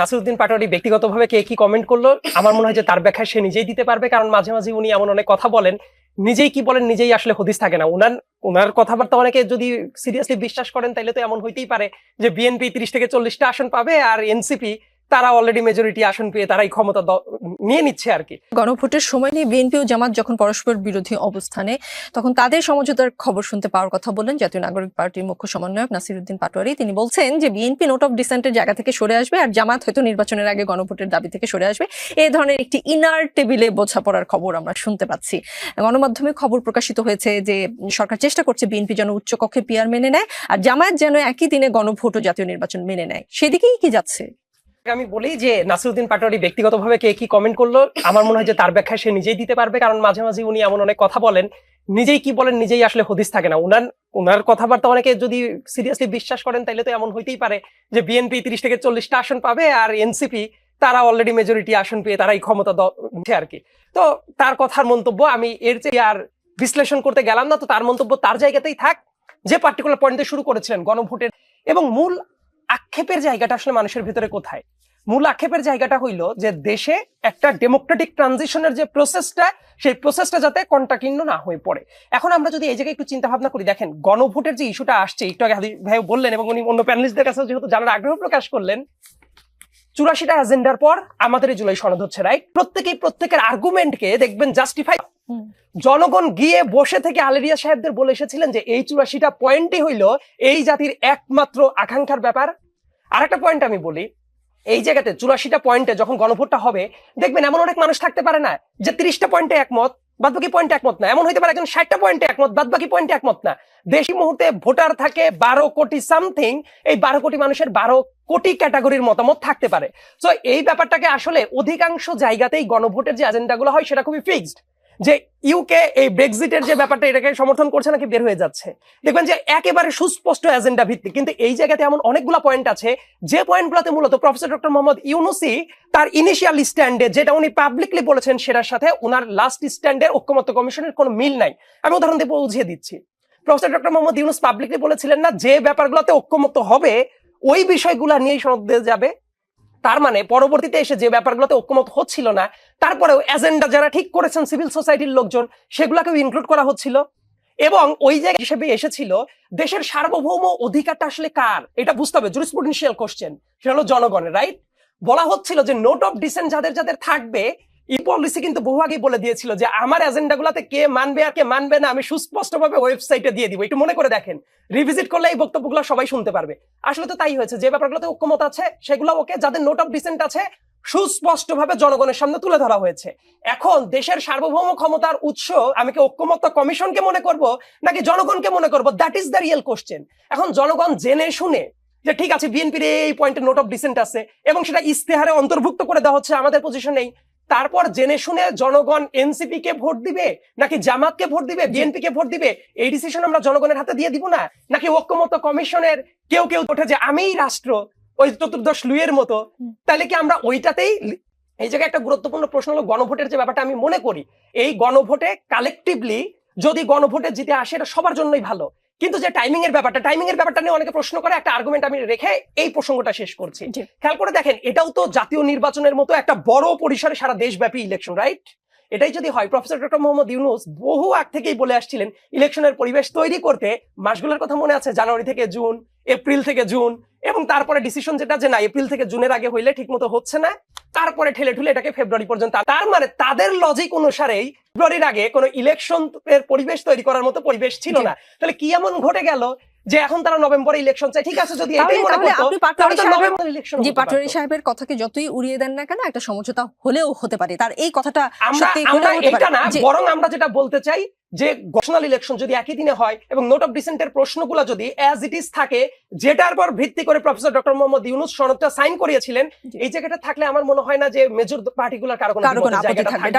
নাসিরুদ্দিন পাটোয়ারি ব্যক্তিগতভাবে কে কি কমেন্ট করল, আমার মনে হয় যে তার ব্যাখ্যা সে নিজেই দিতে পারবে, কারণ মাঝে মাঝে উনি এমন অনেক কথা বলেন, নিজেই কি বলেন, নিজেই আসলে হদিস থাকে না। উনার ওনার কথাবার্তা অনেকে যদি সিরিয়াসলি বিশ্বাস করেন তাহলে তো এমন হইতেই পারে যে বিএনপি ত্রিশ থেকে চল্লিশটা আসন পাবে আর এনসিপি তারা অলরেডি মেজরিটি আসন পেয়ে তারাই ক্ষমতা নিয়ে নিচ্ছে আর কি। গণভোটের সময় নিয়ে বিএনপি ও জামাত যখন পরস্পর বিরোধী অবস্থানে, তখন তাদের সমঝোতার খবর শুনতে পাওয়ার কথা বললেন জাতীয় নাগরিক পার্টির মুখ্য সমন্বয়ক নাসিরুদ্দিন পাটোয়ারি। তিনি বলছেন যে, বিএনপি নোট অফ ডিসেন্টের জায়গা থেকে সরে আসবে আর জামাত হয়তো নির্বাচনের আগে গণভোটের দাবি থেকে সরে আসবে। এই ধরনের একটি ইনার টেবিলে বোঝাপড়ার খবর আমরা শুনতে পাচ্ছি। গণমাধ্যমে খবর প্রকাশিত হয়েছে যে, সরকার চেষ্টা করছে বিএনপি যেন উচ্চকক্ষে পিয়ার মেনে নেয় আর জামায়াত যেন একই দিনে গণভোট ও জাতীয় নির্বাচন মেনে নেয়। সেদিকেই কি যাচ্ছে? আমি বলি যে নাসিরুদ্দিন পাটোয়ারি ব্যক্তিগতভাবে কে কি কমেন্ট করল, আমার মনে হয় যে তার ব্যাখ্যা সে নিজেই দিতে পারবে, কারণ মাঝে মাঝে উনি এমন অনেক কথা বলেন, নিজেই কি বলেন নিজেই আসলে হদিস থাকে না। উনার ওনার কথাবার্তা অনেকে যদি সিরিয়াসলি বিশ্বাস করেন তাহলে তো এমন হইতেই পারে যে বিএনপি তিরিশ থেকে চল্লিশটা আসন পাবে আর এনসিপি তারা অলরেডি মেজরিটি আসন পেয়ে তারাই ক্ষমতা নিচ্ছে আর কি। তো তার কথার মন্তব্য আমি এর চেয়ে আর বিশ্লেষণ করতে গেলাম না, তো তার মন্তব্য তার জায়গাতেই থাক। যে পার্টিকুলার পয়েন্টে শুরু করেছিলেন গণভোটের, এবং মূল আক্ষেপের জায়গাটা আসলে মানুষের ভিতরে কোথায়? মূল আক্ষেপের জায়গাটা হইল যে দেশে একটা ডেমোক্রেটিক ট্রানজিশনের যে প্রসেসটা সেই প্রসেসটা যাতে কন্টাকিন্ন না হয়ে পড়ে। এখন আমরা যদি এই জায়গায় একটু চিন্তা ভাবনা করি দেখেন গণভোটের যে ইস্যুটা আসছে একটু আগে ভাই বললেন এবং উনি অন্য প্যানেলিস্টদের কাছে যেহেতু জানার আগ্রহ প্রকাশ করলেন চুরাশিটা এজেন্ডার পর আমাদের এই জুলাই সনদ হচ্ছে রাইট প্রত্যেকেই প্রত্যেকের আর্গুমেন্টকে দেখবেন জাস্টিফাই জনগণ গিয়ে বসে থেকে আলেরিয়া সাহেবদের বলে এসেছিলেন যে এই চুরাশিটা পয়েন্টই হইল এই জাতির একমাত্র আকাঙ্ক্ষার ব্যাপার আরেকটা পয়েন্ট আমি বলি, এই জায়গাতে চুরাশিটা পয়েন্টে যখন গণভোটটা হবে, দেখবেন এমন অনেক মানুষ থাকতে পারে না যে তিরিশটা পয়েন্টে একমত বাদ বাকি পয়েন্টে একমত না। এমন হইতে পারে একজন ষাটটা পয়েন্টে একমত বাদ বাকি পয়েন্টে একমত না। দেশি মুহূর্তে ভোটার থাকে বারো কোটি সামথিং এই বারো কোটি মানুষের বারো কোটি ক্যাটাগরির মতামত থাকতে পারে। তো এই ব্যাপারটাকে আসলে অধিকাংশ জায়গাতেই গণভোটের যে এজেন্ডাগুলো হয়, সেটা খুবই ফিক্সড যে ইউকে এই ব্রেক্সিটের যে ব্যাপারটা এটাকে সমর্থন করছে নাকি বের হয়ে যাচ্ছে। দেখবেন যে একেবারে সুস্পষ্ট এজেন্ডা ভিত্তিক। কিন্তু এই জায়গাতে এমন অনেকগুলো পয়েন্ট আছে, যে পয়েন্টগুলোতে মূলত প্রফেসর ডক্টর মোহাম্মদ ইউনুসি তার ইনিশিয়াল স্ট্যান্ডে যেটা উনি পাবলিকলি বলেছেন সেটার সাথে ওনার লাস্ট স্ট্যান্ডের ঐক্যমত্য কমিশনের কোনো মিল নাই। আমি উদাহরণ দিয়ে বুঝিয়ে দিচ্ছি। Professor doctor Mohammad Yunus publicly বলেছিলেন না, যে ব্যাপারগুলোতে ঐক্যমত্য হবে, ওই বিষয়গুলো নিয়েই সনদ যাবে। তার মানে পরবর্তীতে এসে যে ব্যাপারগুলোতে ঐক্যমত হচ্ছিল না, তারপরেও এজেন্ডা যারা ঠিক করেছেন সিভিল সোসাইটির লোকজন, সেগুলোকেও ইনক্লুড করা হচ্ছিল। এবং ওই জায়গা হিসেবে এসেছিল, দেশের সার্বভৌম অধিকারটা আসলে কার? এটা বুঝতে হবে জুরিসপ্রুডেন্সিয়াল কোশ্চেন সেটা হলো জনগণের রাইট বলা হচ্ছিল যে নোট অফ ডিসেন্ট যাদের যাদের থাকবে ই পলিসি কিন্তু বহু আগেই বলে দিয়েছিল যে আমার এজেন্ডা গুলাতে কে মানবে আর কে মানবে না, আমি সুস্পষ্টভাবে ওয়েবসাইটে দিয়ে দিব। একটু মনে করে দেখেন রিভিজিট করলে এই বক্তব্যগুলো সবাই শুনতে পারবে। আসলে তো তাই হয়েছে, যে ব্যাপারগুলোতে ঐক্যমত আছে, সেগুলো ওকে, যাদের নোট অফ ডিসেন্ট আছে, সুস্পষ্টভাবে জনগণের সামনে তুলে ধরা হয়েছে। এখন দেশের সার্বভৌম ক্ষমতার উৎস, আমি কি ঐক্যমত্য কমিশনকে মনে করব, নাকি জনগণকে মনে করব? That is the real question এখন জনগণ জেনে শুনে যে ঠিক আছে বিএনপির এই পয়েন্টে নোট অফ ডিসেন্ট আছে, এবং সেটা ইস্তেহারে অন্তর্ভুক্ত করে দেওয়া হচ্ছে, আমাদের পজিশন নেই তারপর জেনে শুনে জনগণ এনসিপি কে ভোট দিবে নাকি জামাতকে ভোট দিবে বিএনপি কে ভোট দিবে এই ডিসিশন আমরা জনগণের হাতে দিয়ে দিব না? নাকি ঐক্যমত্য কমিশনের কেউ কেউ ওঠে যে আমিই রাষ্ট্র ওই চতুর্দশ লুইয়ের মতো? তাহলে কি আমরা ওইটাতেই এই জায়গায় একটা গুরুত্বপূর্ণ প্রশ্ন হলো গণভোটের যে ব্যাপারটা আমি মনে করি এই গণভোটে কালেকটিভলি যদি গণভোটে জিতে আসে এটা সবার জন্যই ভালো। কিন্তু যে টাইমিং এর ব্যাপারটা টাইমিং এর ব্যাপারটা নিয়ে অনেকে প্রশ্ন করে একটা আর্গুমেন্ট আমি রেখে এই প্রসঙ্গটা শেষ করছি। খেয়াল করে দেখেন এটাও তো জাতীয় নির্বাচনের মতো একটা বড় পরিসরে সারা দেশব্যাপী ইলেকশন রাইট এটাই যদি হয় প্রফেসর ডক্টর মোহাম্মদ ইউনুস বহু আগ থেকেই বলে আসছিলেন ইলেকশনের পরিবেশ তৈরি করতে মাসগুলোর কথা মনে আছে জানুয়ারি থেকে জুন এপ্রিল থেকে জুন এবং তারপরে ডিসিশন যেটা যে না এপ্রিল থেকে জুনের আগে হইলে ঠিক মতো হচ্ছে না। তারপরে ঠেলে ঠুলে এটাকে ফেব্রুয়ারি পর্যন্ত তার মানে তাদের লজিক অনুসারেই ফেব্রুয়ারির আগে কোনো ইলেকশন এর পরিবেশ তৈরি করার মতো পরিবেশ ছিল না। তাহলে কি এমন ঘটে গেল? যে এখন তারা নভেম্বরে ইলেকশন চায় ঠিক আছে যদি এটাই মনে করতো আপনি পাটোয়ারি সাহেবের নভেম্বর ইলেকশন জি পাটোয়ারি সাহেবের কথাকে যতই উড়িয়ে দেন না কেন একটা সমঝোতা হলেও হতে পারে। তার এই কথাটা সত্যি আমরা এটা না বরং আমরা যেটা বলতে চাই যে ঘোষণাল ইলেকশন যদি একই দিনে হয় এবং নোট অফ ডিসেন্টের প্রশ্নগুলো যদি অ্যাজ ইট ইজ থাকে যেটার পর ভিত্তি করে প্রফেসর ডক্টর মোহাম্মদ ইউনুস সনদটা সাইন করিয়েছিলেন এই জায়গাটা থাকলে আমার মনে হয় না যে মেজর পার্টিগুলোর কারও কোনো জায়গাটা থাকবে।